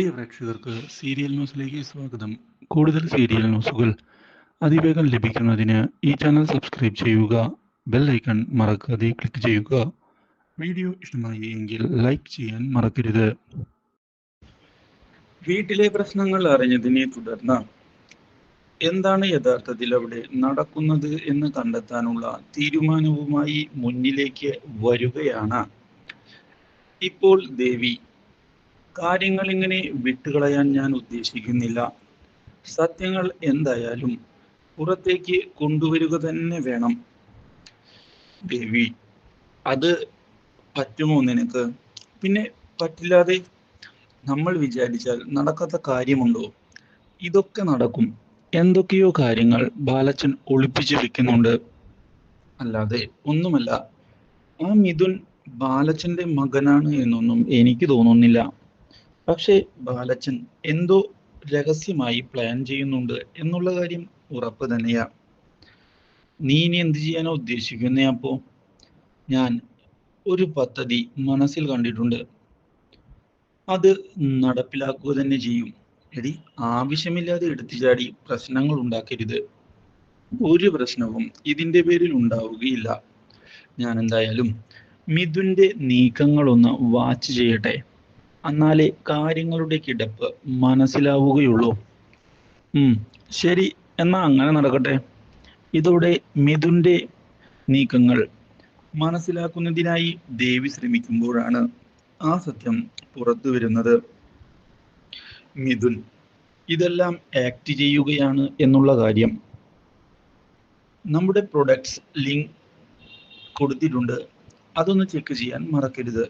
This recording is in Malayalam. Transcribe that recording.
പ്രിയ പ്രേക്ഷകർക്ക് സീരിയൽ ന്യൂസിലേക്ക് സ്വാഗതം. കൂടുതൽ സീരിയൽ ന്യൂസുകൾ അതിവേഗം ലഭിക്കുന്നതിന് ഈ ചാനൽ സബ്സ്ക്രൈബ് ചെയ്യുക ബെൽ ഐക്കൺ മറക്കാതെ ക്ലിക്ക് ചെയ്യുക. വീഡിയോ ഇഷ്ടമായി എങ്കിൽ ലൈക്ക് ചെയ്യാൻ മറക്കരുത്. വീട്ടിലെ പ്രശ്നങ്ങൾ അറിഞ്ഞതിനെ തുടർന്ന് എന്താണ് യഥാർത്ഥത്തിൽ അവിടെ നടക്കുന്നത് എന്ന് കണ്ടെത്താനുള്ള തീരുമാനവുമായി മുന്നിലേക്ക് വരികയാണ്. ഇപ്പോൾ ദേവി കാര്യങ്ങൾ ഇങ്ങനെ വിട്ടുകളയാൻ ഞാൻ ഉദ്ദേശിക്കുന്നില്ല. സത്യങ്ങൾ എന്തായാലും പുറത്തേക്ക് കൊണ്ടുവരിക തന്നെ വേണം. ദേവി അത് പറ്റുമോ നിനക്ക്? പിന്നെ പറ്റില്ലാതെ നമ്മൾ വിചാരിച്ചാൽ നടക്കാത്ത കാര്യമുണ്ടോ? ഇതൊക്കെ നടക്കും. എന്തൊക്കെയോ കാര്യങ്ങൾ ബാലച്ചൻ ഒളിപ്പിച്ചു വെക്കുന്നുണ്ട്. അല്ലാതെ ഒന്നുമല്ല. ആ മിഥുൻ ബാലച്ചന്റെ മകനാണ് എന്നൊന്നും എനിക്ക് തോന്നുന്നില്ല. പക്ഷേ ബാലച്ചൻ എന്തോ രഹസ്യമായി പ്ലാൻ ചെയ്യുന്നുണ്ട് എന്നുള്ള കാര്യം ഉറപ്പ് തന്നെയാ. നീ ഇനി എന്ത് ചെയ്യാനാ ഉദ്ദേശിക്കുന്നേ അപ്പോ? ഞാൻ ഒരു പദ്ധതി മനസ്സിൽ കണ്ടിട്ടുണ്ട്. അത് നടപ്പിലാക്കുക തന്നെ ചെയ്യും. എടി ആവശ്യമില്ലാതെ എടുത്തു ചാടി പ്രശ്നങ്ങൾ ഉണ്ടാക്കരുത്. ഒരു പ്രശ്നവും ഇതിന്റെ പേരിൽ ഉണ്ടാവുകയില്ല. ഞാൻ എന്തായാലും മിഥുന്റെ നീക്കങ്ങളൊന്ന് വാച്ച് ചെയ്യട്ടെ. എന്നാലേ കാര്യങ്ങളുടെ കിടപ്പ് മനസ്സിലാവുകയുള്ളൂ. ശരി എന്നാ അങ്ങനെ നടക്കട്ടെ. ഇതോടെ മിഥുന്റെ നീക്കങ്ങൾ മനസ്സിലാക്കുന്നതിനായി ദേവി ശ്രമിക്കുമ്പോഴാണ് ആ സത്യം പുറത്തു വരുന്നത്. മിഥുൻ ഇതെല്ലാം ആക്ട് ചെയ്യുകയാണ് എന്നുള്ള കാര്യം നമ്മുടെ പ്രൊഡക്ട്സ് ലിങ്ക് കൊടുത്തിട്ടുണ്ട്. അതൊന്ന് ചെക്ക് ചെയ്യാൻ മറക്കരുത്.